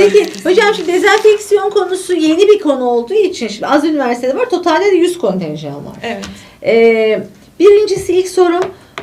Peki hocam şimdi dezenfeksiyon konusu yeni bir konu olduğu için şimdi az üniversitede var. Totalde de 100 kontenjan var. Evet. Ee, birincisi ilk sorum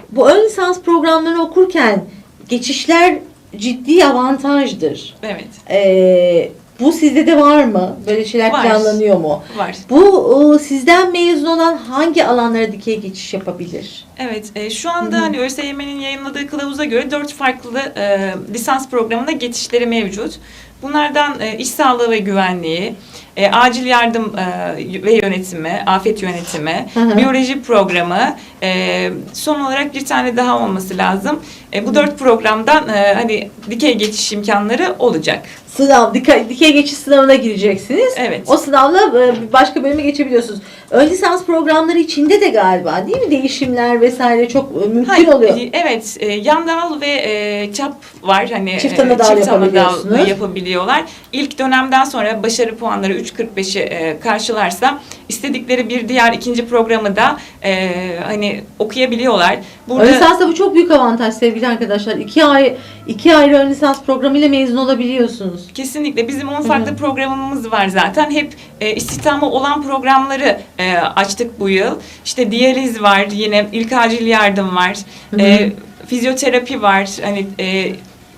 bu ön lisans programlarını okurken geçişler ciddi avantajdır. Evet. Ee, bu sizde de var mı? Böyle şeyler Var. planlanıyor mu? Var. Bu e, sizden mezun olan hangi alanlara dikey geçiş yapabilir? Evet, e, şu anda hani ÖSYM'nin yayınladığı kılavuza göre dört farklı e, lisans programında geçişleri mevcut. Bunlardan e, iş sağlığı ve güvenliği, e, acil yardım e, ve yönetimi, afet yönetimi, Hı hı. biyoloji programı, e, son olarak bir tane daha olması lazım. E, bu dört programdan e, hani dikey geçiş imkanları olacak. Sınav, dikey, dikey geçiş sınavına gireceksiniz. Evet. O sınavla e, başka bölüme geçebiliyorsunuz. Ön lisans programları içinde de galiba değil mi? Değişimler vesaire çok e, mümkün Hayır, oluyor. e, Evet, e, yan dal ve e, çap var. Hani Çift e, ana dal çift ana dal yapabiliyorsunuz. Yapabiliyorlar. İlk dönemden sonra başarı puanları 3.45'i e, karşılarsa istedikleri bir diğer ikinci programı da e, hani okuyabiliyorlar. Ön lisansta bu çok büyük avantaj sevgili arkadaşlar. İki ay iki ayrı ön lisans programıyla mezun olabiliyorsunuz. Kesinlikle bizim 10 farklı programımız var zaten. Hep e, istihdamı olan programları e, açtık bu yıl. İşte diyaliz var, yine ilk acil yardım var, e, fizyoterapi var. Hani e,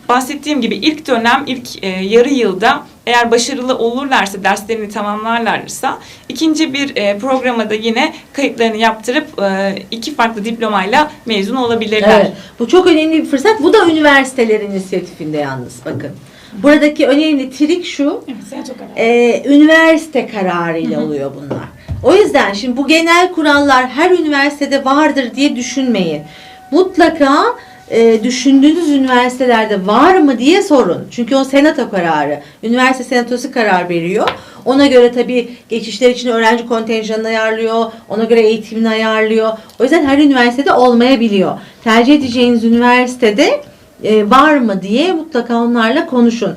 bahsettiğim gibi ilk dönem, ilk e, yarı yılda eğer başarılı olurlarsa, derslerini tamamlarlarsa ikinci bir e, programa da yine kayıtlarını yaptırıp e, iki farklı diplomayla mezun olabilirler. Evet. Bu çok önemli bir fırsat. Bu da üniversitelerin inisiyatifinde yalnız bakın. Buradaki önemli trik şu. e, üniversite kararıyla oluyor bunlar. O yüzden şimdi bu genel kurallar her üniversitede vardır diye düşünmeyin. Mutlaka e, düşündüğünüz üniversitelerde var mı diye sorun. Çünkü o senato kararı. Üniversite senatosu karar veriyor. Ona göre tabii geçişler için öğrenci kontenjanını ayarlıyor. Ona göre eğitimini ayarlıyor. O yüzden her üniversitede olmayabiliyor. Tercih edeceğiniz üniversitede e, var mı diye mutlaka onlarla konuşun.